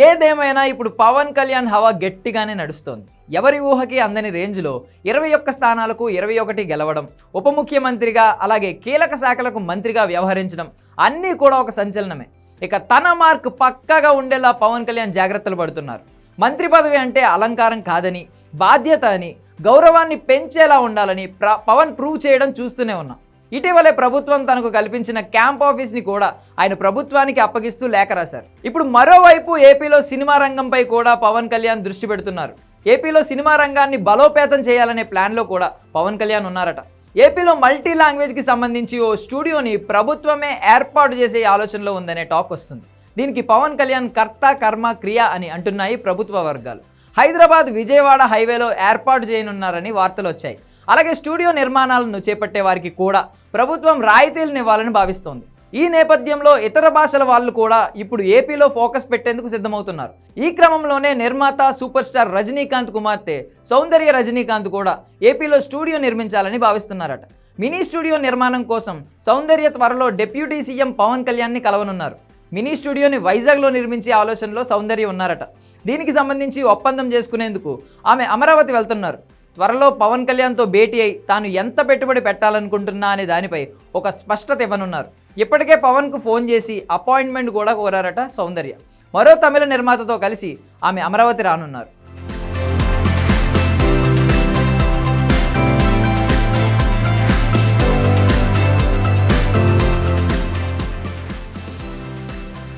ఏదేమైనా ఇప్పుడు పవన్ కళ్యాణ్ హవా గట్టిగానే నడుస్తోంది. ఎవరి ఊహకి అందని రేంజ్లో ఇరవై ఒక్క స్థానాలకు ఇరవై ఒకటి గెలవడం ఉప ముఖ్యమంత్రిగా అలాగే కీలక శాఖలకు మంత్రిగా వ్యవహరించడం అన్నీ కూడా ఒక సంచలనమే. ఇక తన మార్క్ పక్కాగా ఉండేలా పవన్ కళ్యాణ్ జాగ్రత్తలు పడుతున్నారు. మంత్రి పదవి అంటే అలంకారం కాదని బాధ్యత అని గౌరవాన్ని పెంచేలా ఉండాలని ప్ర పవన్ ప్రూవ్ చేయడం చూస్తూనే ఉన్నాం. ఇటీవలే ప్రభుత్వం తనకు కల్పించిన క్యాంప్ ఆఫీస్ని కూడా ఆయన ప్రభుత్వానికి అప్పగిస్తూ లేఖ రాశారు. ఇప్పుడు మరోవైపు ఏపీలో సినిమా రంగంపై కూడా పవన్ కళ్యాణ్ దృష్టి పెడుతున్నారు. ఏపీలో సినిమా రంగాన్ని బలోపేతం చేయాలనే ప్లాన్లో కూడా పవన్ కళ్యాణ్ ఉన్నారట. ఏపీలో మల్టీ లాంగ్వేజ్కి సంబంధించి ఓ స్టూడియోని ప్రభుత్వమే ఏర్పాటు చేసే ఆలోచనలో ఉందనే టాక్ వస్తుంది. దీనికి పవన్ కళ్యాణ్ కర్త కర్మ క్రియ అని అంటున్నాయి ప్రభుత్వ వర్గాలు. హైదరాబాద్ విజయవాడ హైవేలో ఏర్పాటు చేయనున్నారని వార్తలు వచ్చాయి. అలాగే స్టూడియో నిర్మాణాలను చేపట్టే వారికి కూడా ప్రభుత్వం రాయితీలను ఇవ్వాలని భావిస్తోంది. ఈ నేపథ్యంలో ఇతర భాషల వాళ్ళు కూడా ఇప్పుడు ఏపీలో ఫోకస్ పెట్టేందుకు సిద్ధమవుతున్నారు. ఈ క్రమంలోనే నిర్మాత సూపర్ స్టార్ రజనీకాంత్ కుమార్తె సౌందర్య రజనీకాంత్ కూడా ఏపీలో స్టూడియో నిర్మించాలని భావిస్తున్నారట. మినీ స్టూడియో నిర్మాణం కోసం సౌందర్య త్వరలో డిప్యూటీ సీఎం పవన్ కళ్యాణ్ని కలవనున్నారు. మినీ స్టూడియోని వైజాగ్లో నిర్మించే ఆలోచనలో సౌందర్య ఉన్నారట. దీనికి సంబంధించి ఒప్పందం చేసుకునేందుకు ఆమె అమరావతి వెళ్తున్నారు. త్వరలో పవన్ కళ్యాణ్తో భేటీ అయి తాను ఎంత పెట్టుబడి పెట్టాలనుకుంటున్నా అనే దానిపై ఒక స్పష్టత ఇవ్వనున్నారు. ఇప్పటికే పవన్కు ఫోన్ చేసి అపాయింట్మెంట్ కూడా కోరారట సౌందర్య. మరో తమిళ నిర్మాతతో కలిసి ఆమె అమరావతి రానున్నారు.